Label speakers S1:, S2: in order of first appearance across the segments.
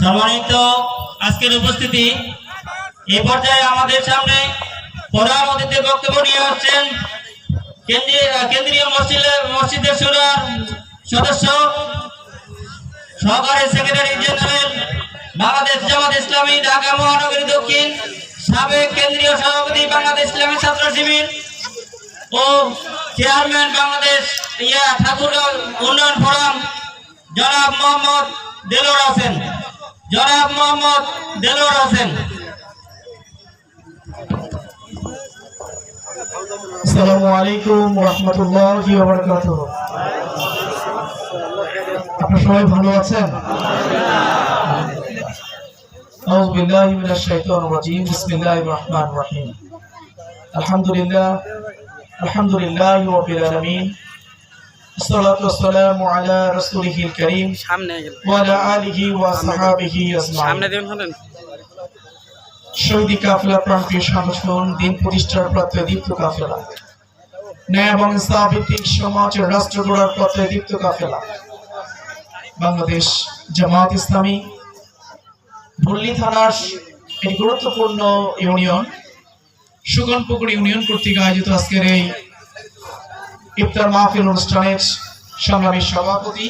S1: সম্মানিত আজকের উপস্থিতি এই পর্যায়ে আমাদের সামনে প্রধান অতিথির বক্তব্য নিয়ে আসছেন কেন্দ্রীয় মসজিদের মসজিদের সুরার সদস্য, সহকারী সেক্রেটারি জেনারেল বাংলাদেশ জামাত ইসলামী, ঢাকা মহানগরী দক্ষিণ, সাবেক কেন্দ্রীয় সভাপতি বাংলাদেশ ইসলামী ছাত্র শিবির ও চেয়ারম্যান বাংলাদেশ ইয়া ঠাকুরগাঁও উন্নয়ন ফোরাম জনাব মোহাম্মদ দেলোর হোসেন। জনাব মোহাম্মদ দেলোর
S2: সবাই ভালো আছেন? আউযু বিল্লাহি মিনাশ শাইতানির রাজীম, বিসমিল্লাহির আলহামদুলিল্লাহ, আলহামদুলিল্লাহি الصلاة والسلام على رسوله الكريم
S3: সামনে গেল
S2: وعلى آله وصحابه
S3: সামনে
S2: أجمعين
S3: দেবেন হলেন
S2: শহীদি কাফেলা প্রান্তীয় সংগঠন দিন প্রতিষ্ঠার পথে দীপ্ত কাফেলা ন্যায় এবং ইসলাম ভিত্তিক সমাজ ও রাষ্ট্র গড়ার পথে দীপ্ত কাফেলা বাংলাদেশ জামাত ইসলামী ভুল্লি থানার এই গুরুত্বপূর্ণ ইউনিয়ন সুগনপুকুর ইউনিয়ন কর্তৃক আয়োজিত আজকের এই ইফতার মাহফিল অনুষ্ঠানের সংগ্রামী সভাপতি,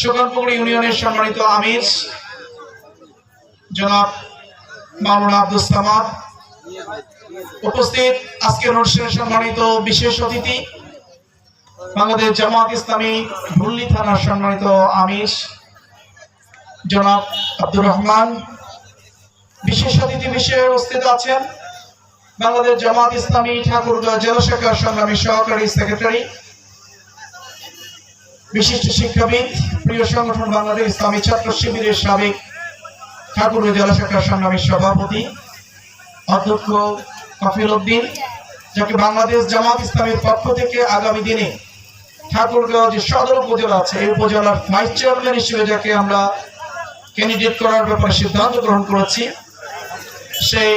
S2: সুগনপুকুর ইউনিয়নের সম্মানিত আমির, জনাব মামুন আব্দুল সামাদ। উপস্থিত আজকের অনুষ্ঠানে সম্মানিত বিশেষ অতিথি, বাংলাদেশ জামাত ইসলামী ভুল্লি থানার সম্মানিত আমির, জনাব আব্দুর রহমান। বিশেষ অতিথি বিষয়ে উপস্থিত আছেন। বাংলাদেশ জামাত ইসলামী ঠাকুরগাঁও জেলা শাখার সংগ্রামী সহকারী সেক্রেটারি, বিশিষ্ট শিক্ষাবিদ, প্রিয় সংগঠন বাংলাদেশ ইসলামী ছাত্র শিবিরের সাবেক ঠাকুরের জেলা শাখার সংগ্রামী সভাপতি, অধ্যক্ষ কফিল উদ্দিন, যাকে বাংলাদেশ জামাত ইসলামের পক্ষ থেকে আগামী দিনে ঠাকুরগাঁও যে সদর উপজেলা আছে, এই উপজেলার ভাইস চেয়ারম্যান হিসেবে যাকে আমরা ক্যান্ডিডেট করার ব্যাপারে সিদ্ধান্ত গ্রহণ করেছি, সেই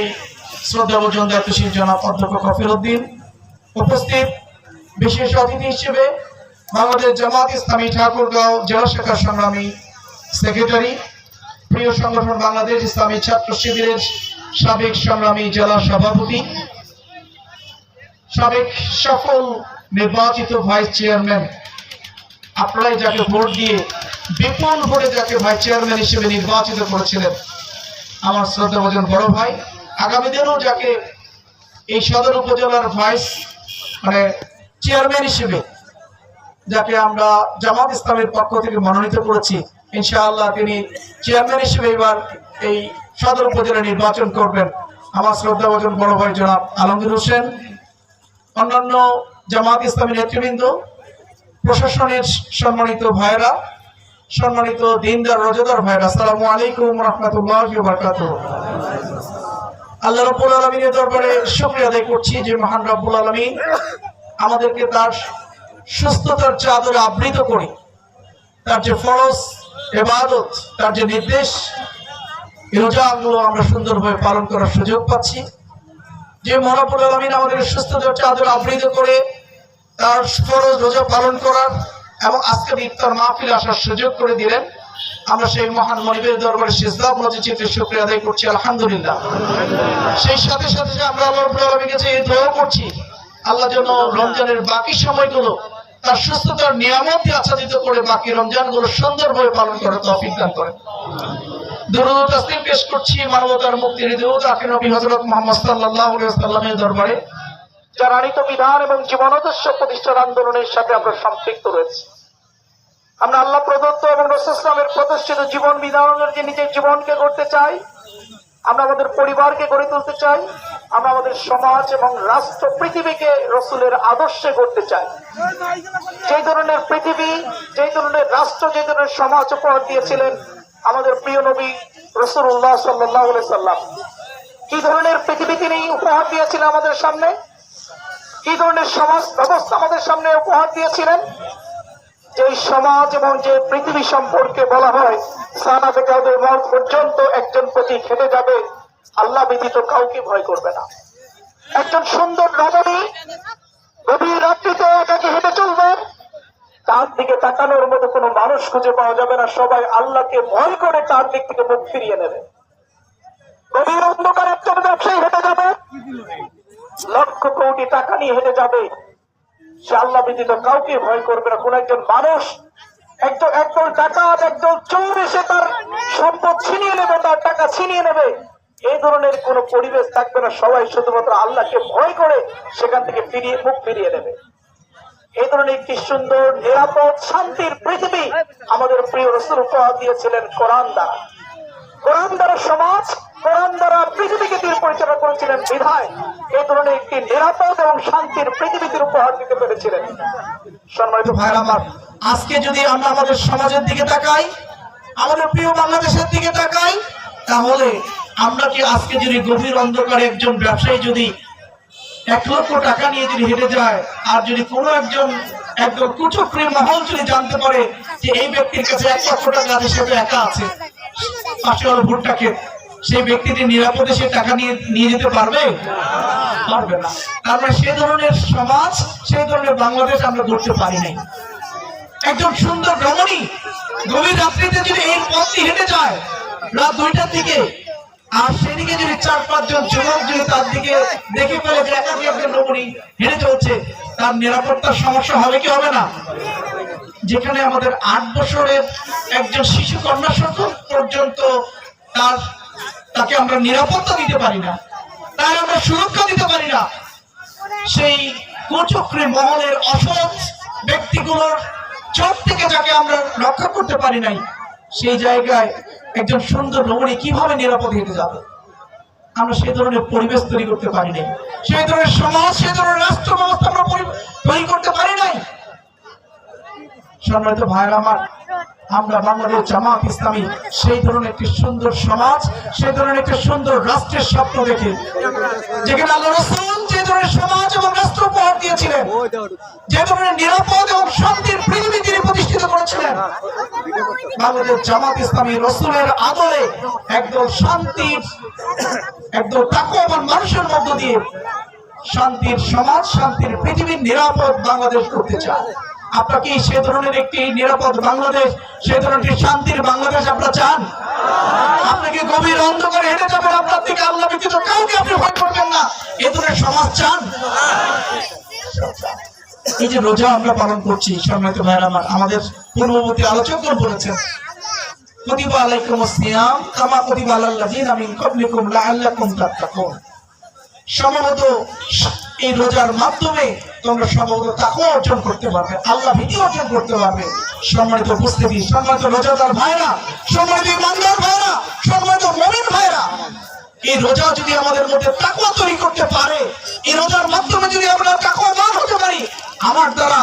S2: বাংলাদেশ জামাত ইসলামী ঠাকুরগাঁও জেলা সংগ্রামী সেক্রেটারি সাবেক সংগ্রামী জেলা সভাপতি, সাবেক সফল নির্বাচিত ভাইস চেয়ারম্যান, আপনারাই যাকে ভোট দিয়ে বিপুল ভোটে যাকে ভাইস চেয়ারম্যান হিসেবে নির্বাচিত করেছিলেন, আমার শ্রদ্ধাভাজন বড় ভাই। আগামী দিনেও যাকে এই সদর উপজেলার ভাইস মানে চেয়ারম্যান হিসেবে যাকে আমরা জামাত ইসলামের পক্ষ থেকে মনোনীত করেছি, ইনশাআল্লাহ তিনি চেয়ারম্যান হিসেবে এবার এই সদর উপজেলা নির্বাচন করবেন। আমার শ্রদ্ধাভাজন বড় ভাই জনাব আলমগীর হোসেন, অন্যান্য জামাত ইসলামী নেতৃবৃন্দ, প্রশাসনের সম্মানিত ভাইরা সম্মানিত দিনদার রোজাদার ভাইরা আসসালামু আলাইকুম রহমতুল্লাহ বারকাতুহ। আল্লাহ রব্বুল আলমিনের দরবারে শুক্রিয়া আদায় করছি যে মহান রব্বুল আলমিন আমাদেরকে তার সুস্থতার চাদরে আবৃত করে তার যে ফরজ এবাদত তার যে নির্দেশ রোজাগুলো আমরা সুন্দরভাবে পালন করার সুযোগ পাচ্ছি। যে মহাপুর আলমিন আমাদের সুস্থতার চাদর আবৃত করে তার ফরজ রোজা পালন করার এবং আজকের ইফতার মাহফিল আসার সুযোগ করে দিলেন। আমরা সেই মহান মনিবের দরবারে সিজদাব মজিচিতে শুক্রিয়া আদায় করছি, আলহামদুলিল্লাহ। সেই সাথে সাথে যে আমরা আল্লাহ রব্বুল কাছে এই দোয়া করছি, আল্লাহ যেন রমজানের বাকি সময়গুলো তার সুস্থতার নিয়ামতই আচ্ছাদিত করে বাকি রমজানগুলো সুন্দরভাবে পালন করার তৌফিক দান করেন। দুরুদ তাসলিম পেশ করছি মানবতার মুক্তির দুরুদ আখির নবী হযরত মুহাম্মদ সাল্লাল্লাহু আলাইহি ওয়াসাল্লামের দরবারে। যার বিধান এবং জীবনাদর্শ প্রতিষ্ঠার আন্দোলনের সাথে আমরা সম্পৃক্ত রয়েছি। আমরা আল্লাহ প্রদত্ত এবং রসুল ইসলামের প্রতিষ্ঠিত জীবন বিধান অনুযায়ী নিজের জীবনকে গড়তে চাই, আমরা আমাদের পরিবারকে গড়ে তুলতে চাই, আমরা আমাদের সমাজ এবং রাষ্ট্র, পৃথিবীকে রসুলের আদর্শে গড়তে চাই। যেই ধরনের পৃথিবী, যেই ধরনের রাষ্ট্র যে ধরনের সমাজ উপহার দিয়েছিলেন আমাদের প্রিয় নবী রসুল্লাহ সাল্লাহ সাল্লাম। কি ধরনের পৃথিবী তিনি উপহার দিয়েছিলেন আমাদের সামনে? কি ধরনের সমাজ ব্যবস্থা আমাদের সামনে উপহার দিয়েছিলেন? যে সমাজ এবং যে পৃথিবী সম্পর্কে বলা হয় সানা থেকে ওদের মত পর্যন্ত একজন প্রতি খেটে যাবে। আল্লাহ ব্যতীত কাউকে ভয় করবে না। একজন সুন্দর রমণী গভীর রাত্রিতে একাকে হেঁটে চলবে।
S3: তার দিকে তাকানোর মতো কোনো মানুষ খুঁজে পাওয়া যাবে না। সবাই আল্লাহকে ভয় করে তার দিক থেকে মুখ ফিরিয়ে নেবে। গভীর অন্ধকার একজন ব্যবসায়ী হেঁটে যাবে। লক্ষ কোটি টাকা নিয়ে হেঁটে যাবে। সে আল্লাহ ব্যতীত কাউকে ভয় করবে না। কোন একজন মানুষ, একদল একদল টাকা একদল চোর এসে তার সম্পদ ছিনিয়ে নেবে, তার টাকা ছিনিয়ে নেবে। এই ধরনের কোন পরিবেশ থাকবে না। সবাই শুধুমাত্র আল্লাহকে ভয় করে সেখান থেকে ফিরিয়ে, মুখ ফিরিয়ে নেবে। এই ধরনের একটি সুন্দর, নিরাপদ, শান্তির পৃথিবী আমাদের প্রিয় রসুল উপহার দিয়েছিলেন কোরআন দ্বারা। কোরআন দ্বারা সমাজ কোরআন দ্বারা পৃথিবীকে তিনি পরিচালনা করেছিলেন বিধায়। এই ধরনের একটি নিরাপদ এবং শান্তির পৃথিবীতে উপহার দিতে পেরেছিলেন। সম্মানিত
S2: ভাইরা আমার আজকে যদি আমরা আমাদের সমাজের দিকে তাকাই আমাদের প্রিয় বাংলাদেশের দিকে তাকাই তাহলে আমরা কি আজকে যদি গভীর অন্ধকারে একজন ব্যবসায়ী যদি এক লক্ষ টাকা নিয়ে যদি হেঁটে যায় আর যদি কোনো একজন একজন কুচক্রী মহল যদি জানতে পারে যে এই ব্যক্তির কাছে এক লক্ষ টাকা আছে সে তো একা আছে। পাশে হলো ভুট্টাকে। সেই ব্যক্তিটি নিরাপদে সে টাকা নিয়ে নিয়ে যেতে পারবে? পারবে না। তার মানে সে ধরনের সমাজ সেই ধরনের বাংলাদেশ আমরা করতে পারি নাই। একজন সুন্দর রমণী গভীর রাত্রিতে যদি এই পথ দিয়ে হেঁটে যায়, রাত দুইটার দিকে, আর সেদিকে যদি চার, পাঁচজন যুবক যদি তার দিকে দেখে ফেলে যে একাধিক একজন রমণী হেঁটে চলছে, তার নিরাপত্তার সমস্যা হবে কি হবে না? যেখানে আমাদের আট বছরের একজন শিশু কন্যা পর্যন্ত তার তাকে আমরা নিরাপত্তা দিতে পারি না। তাই আমরা সুরক্ষা দিতে পারি না। সেই কুচক্রী মহলের অসৎ ব্যক্তিগুলোর চোখ থেকে যাকে আমরা রক্ষা করতে পারি নাই, সেই জায়গায় একজন সুন্দর রমণী কীভাবে নিরাপদ হেঁটে যাবে? আমরা সেই ধরনের পরিবেশ তৈরি করতে পারি নাই। সেই ধরনের সমাজ, সেই ধরনের রাষ্ট্র ব্যবস্থা আমরা তৈরি করতে পারি নাই। সম্মানিত ভাইয়ের, আমার আমরা বাংলাদেশ জামাত ইসলামী, সেই ধরনের একটি সুন্দর সমাজ, সেই ধরনের একটি সুন্দর রাষ্ট্রের স্বপ্ন দেখে। যে ধরনের সমাজ এবং রাষ্ট্র উপহার দিয়েছিলেন, যে ধরনের নিরাপদ এবং শান্তির পৃথিবী তিনি প্রতিষ্ঠিত করেছিলেন, বাংলাদেশ জামাত ইসলামী রসুলের আদলে একদল শান্তির একদল তাকওয়াবান মানুষের মধ্য দিয়ে শান্তির সমাজ, শান্তির পৃথিবীর নিরাপদ বাংলাদেশ করতে চান আপনারা কি সে ধরনের একটি নিরাপদ বাংলাদেশ, সে ধরনের শান্তির বাংলাদেশ আপনারা চান? আপনাকে গভীর অন্ধকারে হেঁটে যাবেন, আপনার থেকে আল্লাহ ব্যতীত কাউকে আপনি ভয় করবেন না। এ ধরনের সমাজ চান? এই যে রোজা আমরা পালন করছি, সম্মানিত ভাইয়ের আমার, আমাদের পূর্ববর্তী আলোচকগণ বলেছেন, কতিবা সম্ভবত এই রোজার মাধ্যমে তোমরা সম্ভবত তাকে অর্জন করতে পারবে, আল্লাহ ভীতি অর্জন করতে পারবে। সম্মানিত উপস্থিতি, সম্মানিত রোজাদার ভাইরা সম্মানিত ইমানদার ভাইরা সম্মানিত মমিন ভাইরা এই রোজা যদি আমাদের মধ্যে তাকুয়া তৈরি করতে পারে, এই রোজার মাধ্যমে যদি আমরা তাকুয়াবান হতে পারি, আমার দ্বারা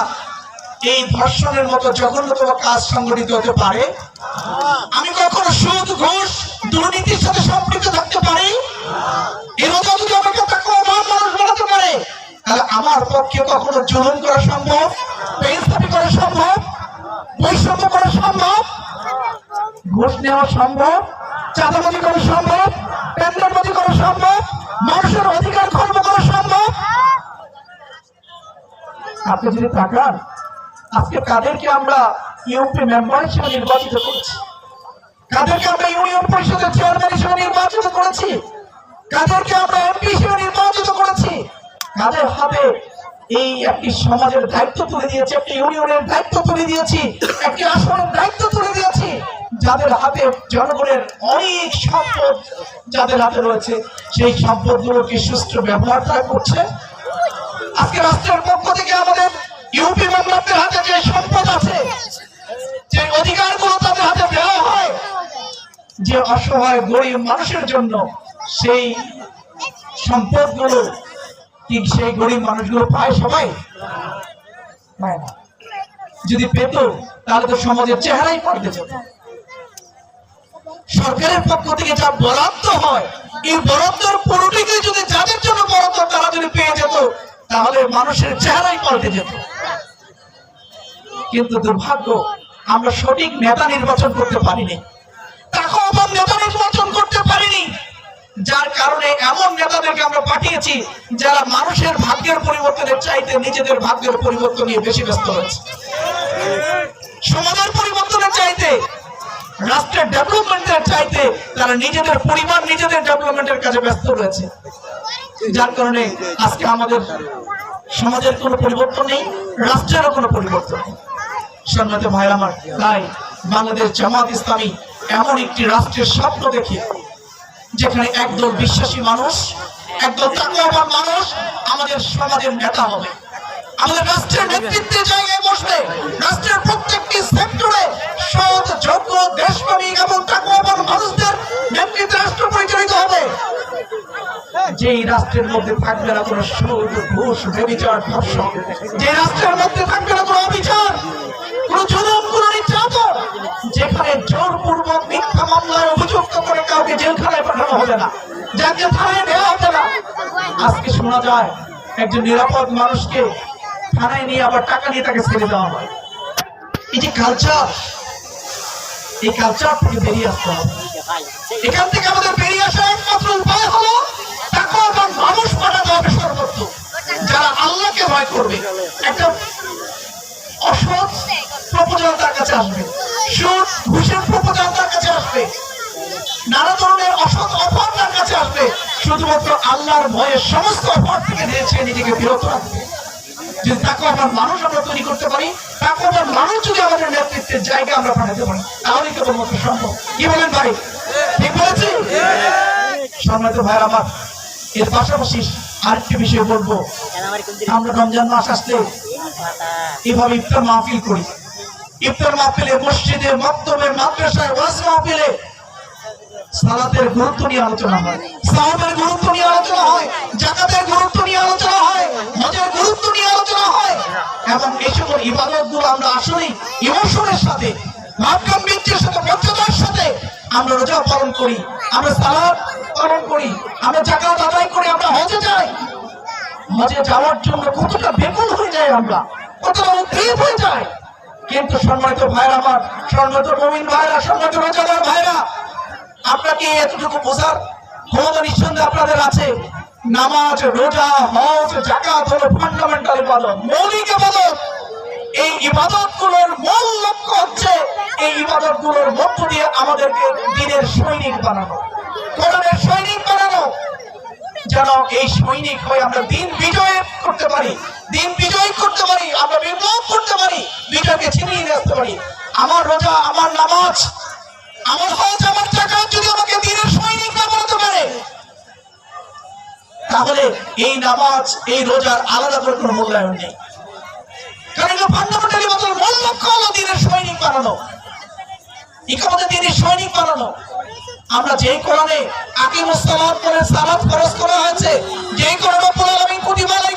S2: এই ধর্ষণের মতো জঘন্যতম কাজ সংগঠিত হতে পারে। আমি কখনো সুদ, ঘুষ, দুর্নীতির সাথে সম্পৃক্ত থাকতে পারি। এই রোজা যদি আমাকে তাকুয়াবান মানুষ পারে, তাহলে আমার পক্ষে কখনো জুলুম করা সম্ভব বেইনসাফি করা সম্ভব, বৈষম্য করা সম্ভব, ঘুষ নেওয়া সম্ভব, চাঁদাবাজি করা সম্ভব টেন্ডারবাজি করা সম্ভব, মানুষের অধিকার খর্ব করা সম্ভব। আপনি যদি তাকান, আজকে কাদেরকে আমরা ইউপি মেম্বার হিসেবে নির্বাচিত করেছি? কাদেরকে আমরা ইউনিয়ন পরিষদের চেয়ারম্যান হিসেবে নির্বাচিত করেছি? কাদেরকে আমরা এমপি হিসেবে নির্বাচিত করেছি? কাদের হাতে এই একটি সমাজের দায়িত্ব তুলে দিয়েছি, একটি ইউনিয়নের দায়িত্ব তুলে দিয়েছি, একটি আসনের দায়িত্ব তুলে দিয়েছি। যাদের হাতে জনগণের অনেক সম্পদ যাদের হাতে রয়েছে, সেই সম্পদগুলোকে সুষ্ঠু ব্যবহার তারা করছে। আজকে রাষ্ট্রের পক্ষ থেকে আমাদের ইউপি মেম্বারদের হাতে যে সম্পদ আছে, যে অধিকারগুলো তাদের হাতে দেওয়া হয়, যে অসহায়, গরিব মানুষের জন্য সেই সম্পদগুলো কি সেই গরিব মানুষগুলো পায় সবাই। যদি পেত, তাহলে তো সমাজের চেহারাই পাল্টে যেত। সরকারের পক্ষ থেকে যা বরাদ্দ হয়, এই বরাদ্দের পুরোটিকে যদি যাদের জন্য বরাদ্দ, তারা যদি পেয়ে যেত, তাহলে মানুষের চেহারাই পাল্টে যেত। কিন্তু দুর্ভাগ্য, আমরা সঠিক নেতা নির্বাচন করতে পারিনি। তাকে আবার নেতা নির্বাচন যার কারণে এমন নেতাদেরকে আমরা পাঠিয়েছি যারা মানুষের ভাগ্যের পরিবর্তনের চাইতে নিজেদের ভাগ্যের পরিবর্তন নিয়ে বেশি ব্যস্ত রয়েছে। সমাজের পরিবর্তনের চাইতে, রাষ্ট্রের ডেভেলপমেন্টের চাইতে তারা নিজেদের পরিবার নিজেদের ডেভেলপমেন্টের কাজে ব্যস্ত রয়েছে। যার কারণে আজকে আমাদের সমাজের কোনো পরিবর্তন নেই, রাষ্ট্রেরও কোনো পরিবর্তন নেই। সম্মানিত ভাই আমার, তাই বাংলাদেশ জামাত ইসলামী এমন একটি রাষ্ট্রের স্বপ্ন দেখে যেখানে একদল বিশ্বাসী মানুষ, একদল তাকওয়াবান মানুষ আমাদের সমাজের নেতা হবে। আমাদের রাষ্ট্রের নেতৃত্বে জায়গায় বসবে, রাষ্ট্রের প্রত্যেকটি সেক্টরে সৎ, যোগ্য, দেশপ্রেমিক এবং তাকওয়াবান মানুষদের নেতৃত্বে রাষ্ট্র পরিচালিত হবে। যেই রাষ্ট্রের মধ্যে থাকবে না কোনো সুদ, ঘুষ, বেবিচার, ধর্ষণ যে রাষ্ট্রের মধ্যে থাকবে না কোনো অবিচার, কোনো জুলুম, কোনো নির্যাতন, যেখানে জোরপূর্বক মিথ্যা কাউকে জেলখানায় পাঠানো হবে না। যাকে থানায় নেওয়া হবে না। আজকে শোনা যায়, একজন নিরাপদ মানুষকে থানায় নিয়ে আবার টাকা নিয়ে তাকে ছেড়ে দেওয়া হয়। এই যে কালচার এই কালচার থেকে বেরিয়ে আসতে হবে। এখান থেকে আমাদের বেরিয়ে আসার শুধুমাত্র আল্লাহর ভয়ে সমস্ত অফার থেকে নিয়েছে নিজেকে বিরত রাখবে যদি তাকে আমার মানুষ আমরা তৈরি করতে পারি তাকে আমার মানুষ যদি আমাদের নেতৃত্বের জায়গা আমরা পাঠাতে পারি, তাহলে কেবলমাত্র সম্ভব? কি বলেন ভাই? ঠিক বলেছি? সম্মানিত ভাই আমার, এর পাশাপাশি আরেকটি বিষয় বলব। আমরা রমজান মাস আসলে এভাবে ইফতার মাহফিল করি। ইফতার মাহফিলে, মসজিদে, মক্তবে, মাদ্রাসায়, ওয়াজ মাহফিলে সালাতের গুরুত্ব নিয়ে আলোচনা হয়। সালাতের গুরুত্ব নিয়ে আলোচনা হয়, জাকাতের গুরুত্ব নিয়ে আলোচনা হয়, হজের গুরুত্ব নিয়ে আলোচনা হয়। এবং এই সকল ইবাদতগুলো আমরা আসলে ইমোশনের সাথে মাধ্যম বৃত্তির সাথে, মর্যাদার সাথে আমরা রোজা পালন করি, আমরা সালাদ পালন করি, আমরা জাকাত আদায় করি, আমরা হজে যাই। হজে যাওয়ার জন্য কতটা বেকুল হয়ে যায় আমরা, কতটা উদ্গ্রীব হয়ে যায় কিন্তু সম্মানিত ভাইরা আমার, সম্মানিত নবীন ভাইরা সম্মানিত রোজাদার ভাইরা আপনাকে এতটুকু বোঝার ক্ষমতা নিঃসন্দেহে আপনাদের আছে। নামাজ, রোজা, হজ জাকাত হলো ফান্ডামেন্টাল ইবাদত। মৌলিক ইবাদত। এই ইবাদতগুলোর মূল লক্ষ্য হচ্ছে এই ইবাদতগুলোর মধ্য দিয়ে আমাদেরকে দিনের সৈনিক বানানো। কোরআনের সৈনিক বানানো। যেন এই সৈনিক হয়ে আমরা দিন বিজয় করতে পারি। দিন বিজয় করতে পারি, আমরা বিপ্লব করতে পারি, বিজয়কে ছিনিয়ে নিয়ে আসতে পারি। আমার রোজা, আমার নামাজ আমার হজ, আমার জাকাত যদি আমাকে পারে, তাহলে এই নামাজ, এই রোজার আলাদা করে কোনো মূল্যায়ন নেই। আমরা যেই কোরআনে সালাত করে সালাত খরচ করা হয়েছে, যেই কোরআনে কোটি আলামিন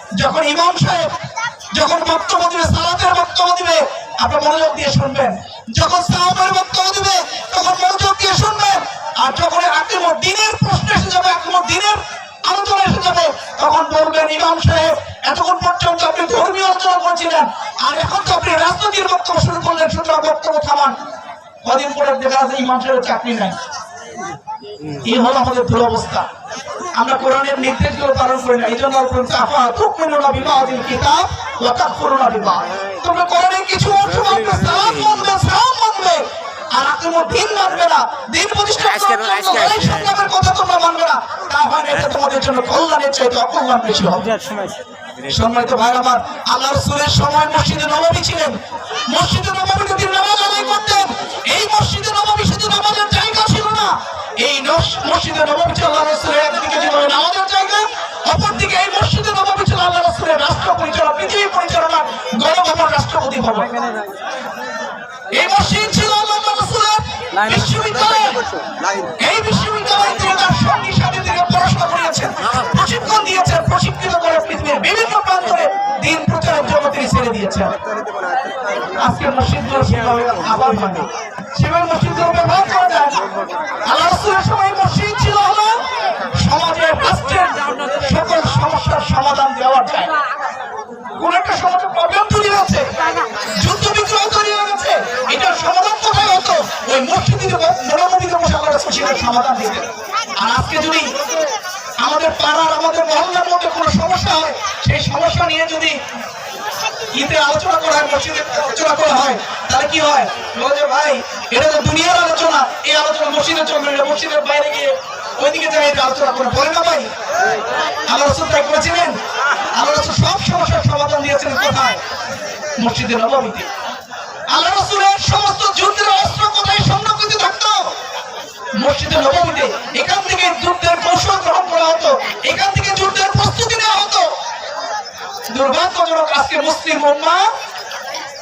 S2: যখন ইমাম সাহেব যখন বক্তব্য দিবে, সালাতের বক্তব্য দিবে, আপনি মনোযোগ দিয়ে শুনবেন। যখন সাহাবের বক্তব্য দিবে, তখন মনোযোগ দিয়ে শুনবেন। আর যখন আক্রমণ দিনের প্রশ্ন এসে যাবে আক্রমণ দিনের আলোচনা এসে যাবে, তখন বলবেন, ইমাম সাহেব, এতক্ষণ পর্যন্ত আপনি ধর্মীয় আলোচনা করছিলেন, আর এখন তো আপনি রাজনৈতিক বক্তব্য শুরু করলেন শুধু বক্তব্য থামান। কদিন পরে দেখা যাচ্ছে ইমাম সাহেবের চাকরি নাই। এই হলো আমাদের দুরবস্থা আমরা কোরআনের নির্দেশগুলো পালন করি না। এই জন্য কিতাব ওয়া তাকফুরুনা বিবাদ তোমরা কোরআনের কিছু অংশ মানবে সালাত মানবে সালাম মানবে আর আকিমুদ দিন মানবে না। দিন প্রতিষ্ঠা করার জন্য
S4: আজকে-
S2: সংগ্রামের কথা তোমরা মানবে না। তাহলে এটা তোমাদের জন্য কল্যাণের চাইতে অকল্যাণ বেশি হবে। সম্মানিত ভাই আমার আল্লাহ রসুলের সময় মসজিদে নবমী ছিলেন। মসজিদে নবমীতে তিনি নামাজ আদায় করতেন। এই মসজিদে নবমী শুধু নামাজের জায়গা এই মসজিদে নবাবী সাল্লাহ একদিকে যেভাবে জায়গা, অপরদিকে এই রাষ্ট্র পরিচালনা, পৃথিবী পরিচালনার গণভবন রাষ্ট্রপতি পড়াশোনা করিয়েছেন, প্রশিক্ষণ দিয়েছেন, প্রশিক্ষিত করে পৃথিবীর বিভিন্ন প্রান্তরে দিন প্রচারের জন্য তিনি ছেড়ে দিয়েছেন। আজকে মসজিদ সেভাবে আবার মানে সেভাবে মসজিদ করা যায় সমাধান দিতেন আর আজকে যদি আমাদের পাড়ার আমাদের মহল্লার মধ্যে কোনো সমস্যা হয়, সেই সমস্যা নিয়ে যদি ঈদে আলোচনা করা হয়, মসজিদে আলোচনা করা হয়, তাহলে কি হয়? যে ভাই, এটা তো দুনিয়ার আলোচনা। এই আলোচনা মসজিদে চলবে না মসজিদের বাইরে গিয়ে ওইদিকে যাই এটা আলোচনা করে। বলে না ভাই? আল্লাহ রসুল তাই করেছিলেন? আল্লাহ রসুল সব সমস্যার সমাধান দিয়েছিলেন কোথায়? মসজিদে নবমীতে। আল্লাহ রসুলের সমস্ত যুদ্ধের অস্ত্র কোথায়? থাকতো মসজিদে নবমীতে এখান থেকে যুদ্ধের কৌশল গ্রহণ করা হতো, এখান থেকে যুদ্ধের প্রস্তুতি নেওয়া হতো। দুর্ভাগ্যজনক আজকে মুসলিম উম্মা,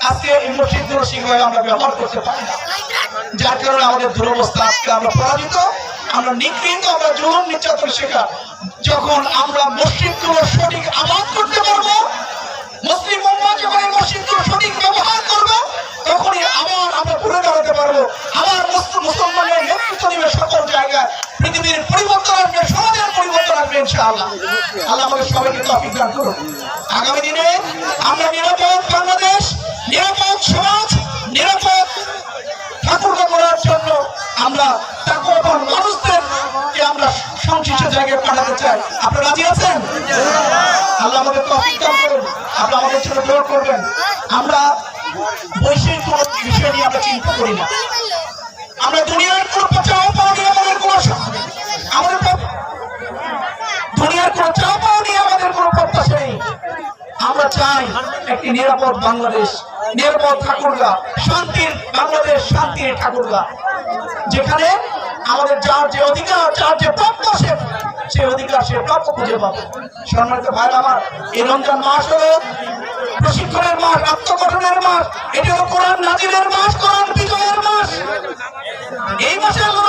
S2: আজকে এই মসজিদগুলো সেভাবে আমরা ব্যবহার করতে পারি না। যার কারণে আমাদের দুরবস্থা আজকে আমরা পরাজিত, আমরা নিগৃহীত, আমরা জুলুম নির্যাতন শেখা যখন আমরা মসজিদগুলো সঠিক আবাদ করতে পারব যখন ব্যবহার করব, তখনই আবার আমরা ঘুরে দাঁড়াতে পারব। আবার মুসলিম মুসলমানের নেতৃত্ব দিবে সকল জায়গায়। পৃথিবীর পরিবর্তন আসবে, সমাজের পরিবর্তন আসবে, ইনশাআল্লাহ। আল্লাহ আমাদের সবাইকে তৌফিক আগামী দিনে আমরা নিরাপদ বাংলাদেশ, নিরাপদ সমাজ, নিরাপদ ঠাকুরকে করার জন্য আমরা তাকওয়াবান মানুষদেরকে আমরা সংশ্লিষ্ট জায়গায় পাঠাতে চাই। আপনারা রাজি আছেন? আল্লাহ আমাদের আপনি আমাদের জন্য দোয়া করবেন। আমরা বৈশ্বিক কোনো বিষয় নিয়ে আমরা চিন্তা করি না। আমরা দুনিয়ার কোনো চাও পাওয়া নিয়ে আমাদের কোনো আমাদের দুনিয়ার কোনো চাও নিয়ে আমাদের কোনো প্রত্যাশা নেই। আমরা চাই একটি নিরাপদ বাংলাদেশ, নিরাপদ ঠাকুরগা, শান্তির বাংলাদেশ, শান্তির ঠাকুরগা, যেখানে আমাদের যার যে অধিকার, যার যে প্রাপ্য সে সে অধিকার সে প্রাপ্য খুঁজে পাবে। সম্মানিত ভাই আমার, এই রমজান মাস হলো প্রশিক্ষণের মাস, আত্মগঠনের মাস, এটি হলো কোরআন নাজিলের মাস, কোরআন বিজয়ের মাস। এই মাসে জন্য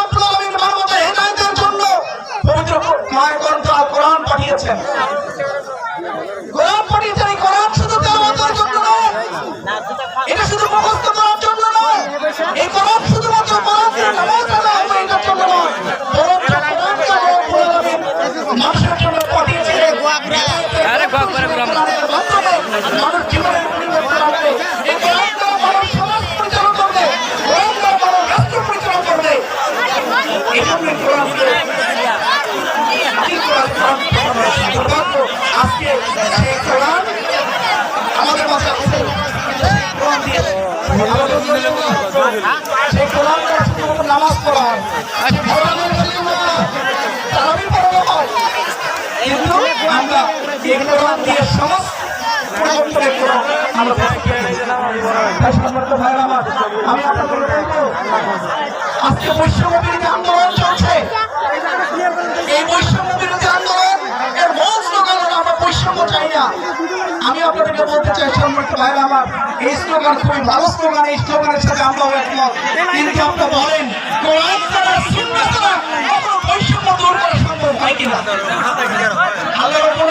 S2: শুধু এটা শুধু মুখস্থ করার জন্য নয়, এই কোরআন শুধুমাত্র
S4: আরে
S2: দিয়ে আমার আমি আপনাদের বলব, আজকে বৈষম্য বিরোধী আপনাদেরকে বলতে চাই, সম্মানিত ভাইরা আমার, এই স্লোগান খুবই ভালো স্লোগান এই স্লোগানের সাথে আমরাও একমত। কিন্তু আপনি বলেন বৈষম্য দূর করা সম্ভব হয় কিনা? আল্লাহ রাব্বুল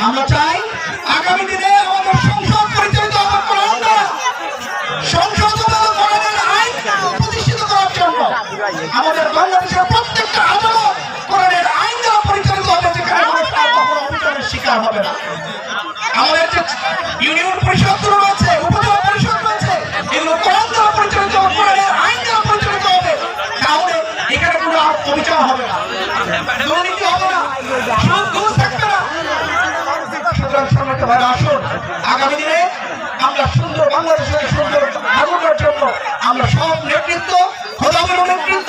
S2: আমরা চাই আগামী দিনে আমাদের সংসদ পরিচালিত সংসদ আইন প্রতিষ্ঠিত করার জন্য আমাদের বাংলাদেশের প্রত্যেকটা আদালত কোরআনের আইন দ্বারা পরিচালিত হবে যেখানে মানুষ আর কখনো অবিচারের শিকার হবে না। আমাদের ইউনিয়ন রয়েছে সুতরাং আসুন। আগামী দিনে আমরা সুন্দর বাংলাদেশের সুন্দর জন্য আমরা সব নেতৃত্ব নেতৃত্ব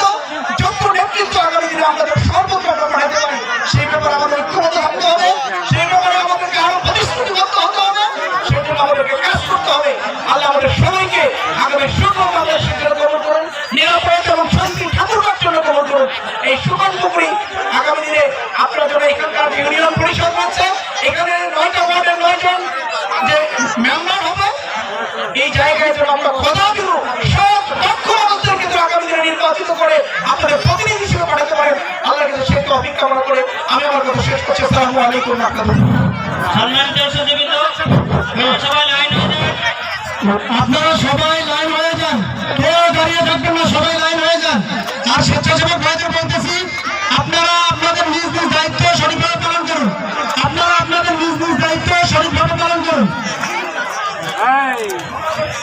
S2: এই সুগন পুকুরি আগামী দিনে আপনার জন্য এখানকার ইউনিয়ন পরিষদ রয়েছে এখানে নয়টা ওয়ার্ডের নয়জন যে মেম্বার হবে এই জায়গায় যেন আমরা খোদা দিব সব দক্ষ মানুষদের কিন্তু আগামী দিনে নির্বাচিত করে আপনাদের প্রতিনিধি হিসেবে পাঠাতে পারেন। আল্লাহ কিন্তু তো করে আমি আমার কথা শেষ করছি। আসসালামু আলাইকুম আপনাদের।
S1: সম্মানিত সুদীবৃন্দ সবাই লাইন হয়ে যান
S2: আপনারা সবাই লাইন হয়ে যান। কেউ দাঁড়িয়ে থাকবেন না সবাই